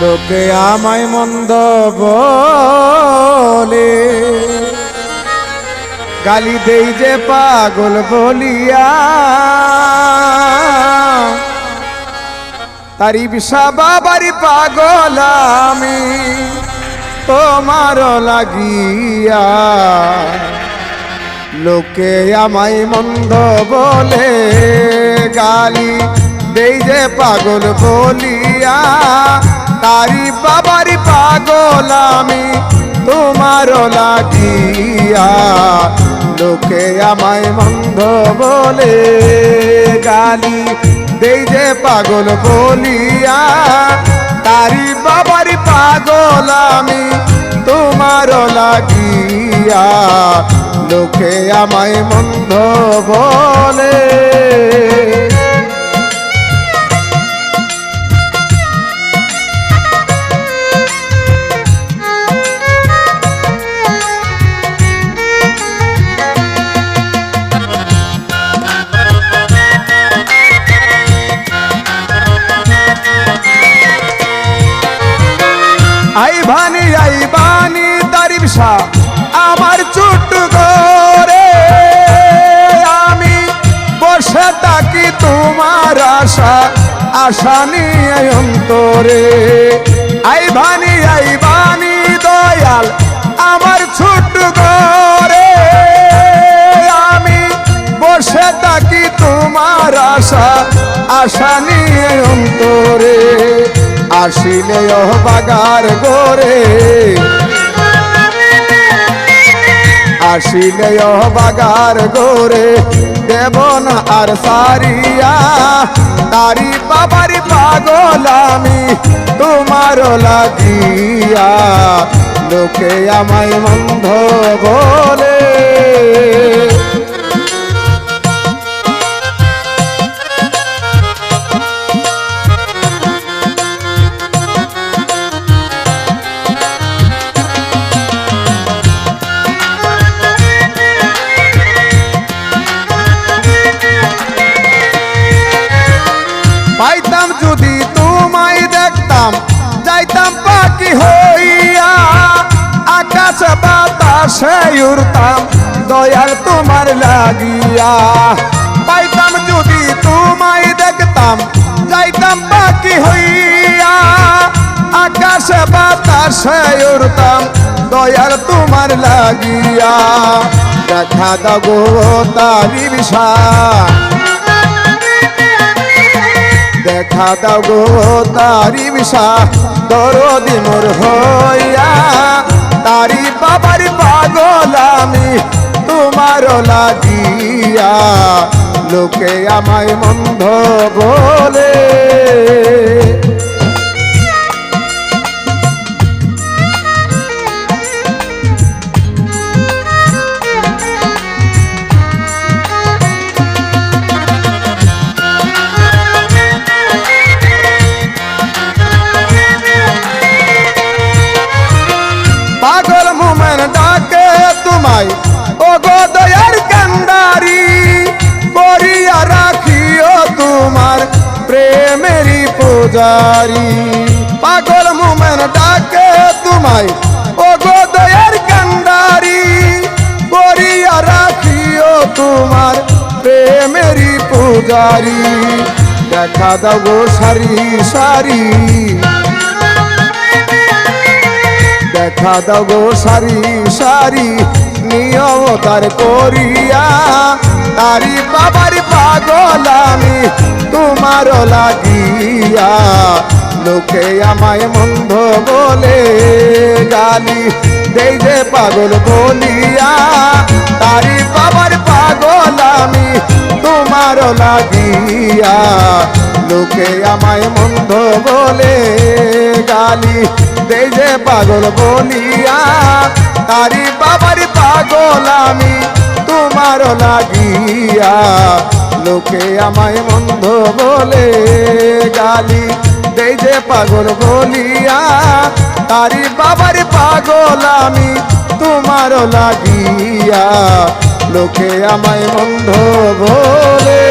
লোকে আমায় মন্দ বলে। গালি দেই যে পাগল বলিয়া। তারি বিষা বাবারি পাগল আমি তোমার লাগিয়া। লোকে আমায় মন্দ বলে, গালি দেই যে পাগল বলিয়া। তারি বাবারি পাগল আমি, তোমার লাগিয়া লোকে আমায় মন্দ বলে গালি। দেই যে পাগল বলিয়া তারি বাবারি পাগল আমি, তোমার লাগিয়া লোকে আমায় মন্দ বলে আশা আশা নিয়ে অন্তরে। আই ভানি আই বানি দয়াল, আমার ছোট্ট ঘরে। আমি বসে থাকি তোমার আশা আশা নিয়ে অন্তরে। আসিলে বাগার গোরে আসিলে বাগার গোরে দেব না আর সারিয়া। তারি বাবার পাগল আমি তোমার লাগিয়া। লোকে আমায় বন্ধ বলে। পাইতাম যদি তোমায় দেখতাম, যাইতাম পাখি হইয়া, আকাশ বাতাসে উড়তাম, দয়াল তোমার লাগিয়া। পাইতাম যদি তোমায় দেখতাম, যাইতাম পাখি হইয়া, আকাশ বাতাসে উড়তাম, দয়াল তোমার লাগিয়া। দেখা দাগো তারি বিষা দেখা দাও গো তারি বিষা, দরদি মোর হইয়া। তারি বাবার পাগল আমি তোমার লাগিয়া। লোকে আমায় মন্ধ বলে। তোমায় ও গো দয়ার কান্দারি করিয়া রাখিও তোমার প্রেমেরই পূজারি। পাগল মুমেন ডাকে তোমায় ও গো দয়ার কান্দারি করিয়া রাখিও তোমার প্রেমেরই পূজারি। দেখা দাও সারি সারি। দেখা দাও সারি সারি। নিয়ম তার করিয়া, তারি বাবার পাগল আমি তোমার লাগিয়া। লোকে আমায় মন্ধ বলে গালি দেই যে পাগল বলিয়া, তারি বাবার পাগল আমি তোমার লাগিয়া। লোকে আমায় মন্ধ বলে গালি দেই যে পাগল বলিয়া তারি বাবার পাগল আমি তোমার লাগিয়া লোকে আমায় মন্ধ বলে গালি। দেই যে পাগল বলিয়া তারি বাবার পাগল আমি তোমার লাগিয়া লোকে আমায় মন্ধ বলে